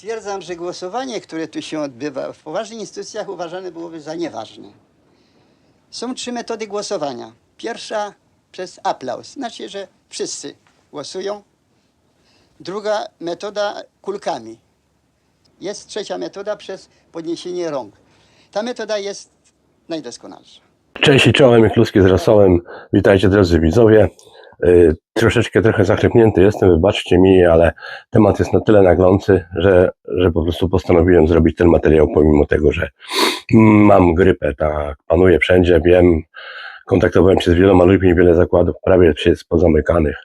Stwierdzam, że głosowanie, które tu się odbywa, w poważnych instytucjach uważane byłoby za nieważne. Są trzy metody głosowania. Pierwsza przez aplauz, znaczy, że wszyscy głosują. Druga metoda kulkami. Jest trzecia metoda przez podniesienie rąk. Ta metoda jest najdoskonalsza. Cześć i czołem, Mikluski z Rasołem. Witajcie drodzy widzowie. Y, Troszeczkę trochę zachrypnięty jestem, wybaczcie mi, ale temat jest na tyle naglący, że, że po prostu postanowiłem zrobić ten materiał, pomimo tego, że mam grypę, tak, panuje wszędzie, wiem, kontaktowałem się z wieloma ludźmi, wiele zakładów prawie się jest pozamykanych.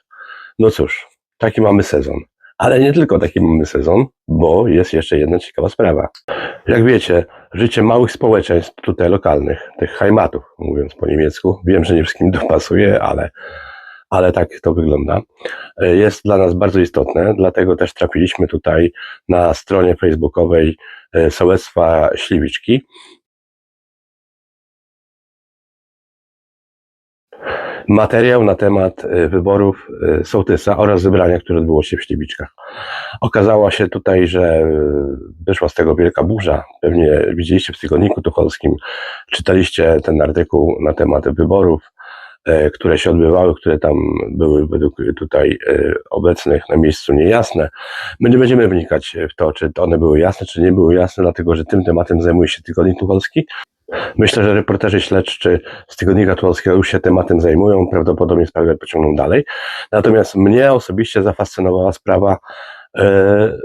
No cóż, taki mamy sezon. Ale nie tylko taki mamy sezon, bo jest jeszcze jedna ciekawa sprawa. Jak wiecie, życie małych społeczeństw tutaj lokalnych, tych heimatów, mówiąc po niemiecku, wiem, że nie wszystkim to pasuje, ale, ale tak to wygląda, e, jest dla nas bardzo istotne, dlatego też trafiliśmy tutaj na stronie facebookowej e, Sołectwa Śliwiczki. Materiał na temat e, wyborów sołtysa oraz zebrania, które odbyło się w Śliwiczkach. Okazało się tutaj, że wyszła z tego wielka burza. Pewnie widzieliście w tygodniku tucholskim, czytaliście ten artykuł na temat wyborów, które się odbywały, które tam były według tutaj e, obecnych na miejscu niejasne. My nie będziemy wnikać w to, czy one były jasne, czy nie były jasne, dlatego że tym tematem zajmuje się tygodnik tucholski. Myślę, że reporterzy śledczy z tygodnika tucholskiego już się tematem zajmują, prawdopodobnie sprawę pociągną dalej. Natomiast mnie osobiście zafascynowała sprawa e,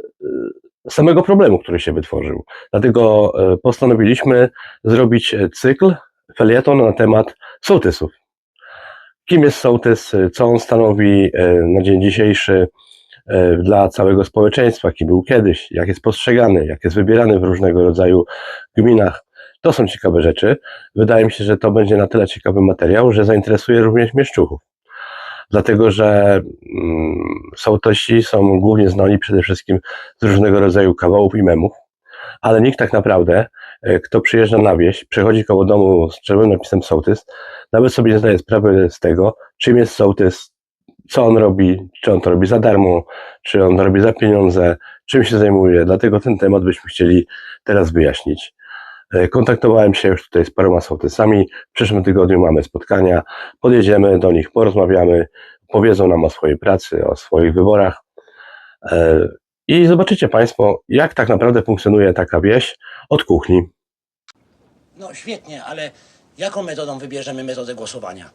samego problemu, który się wytworzył. Dlatego e, postanowiliśmy zrobić e, cykl, felieton na temat sołtysów. Kim jest sołtys, co on stanowi e, na dzień dzisiejszy e, dla całego społeczeństwa, kim był kiedyś, jak jest postrzegany, jak jest wybierany w różnego rodzaju gminach. To są ciekawe rzeczy. Wydaje mi się, że to będzie na tyle ciekawy materiał, że zainteresuje również mieszczuchów. Dlatego, że mm, sołtysi są głównie znani przede wszystkim z różnego rodzaju kawałów i memów, ale nikt tak naprawdę, e, kto przyjeżdża na wieś, przechodzi koło domu z czerwonym napisem sołtys, nawet sobie nie zdaje sprawy z tego, czym jest sołtys, co on robi, czy on to robi za darmo, czy on to robi za pieniądze, czym się zajmuje. Dlatego ten temat byśmy chcieli teraz wyjaśnić. E, Kontaktowałem się już tutaj z paroma sołtysami. W przyszłym tygodniu mamy spotkania. Podjedziemy do nich, porozmawiamy, powiedzą nam o swojej pracy, o swoich wyborach. I zobaczycie Państwo, jak tak naprawdę funkcjonuje taka wieś od kuchni. No świetnie, ale jaką metodą wybierzemy metodę głosowania?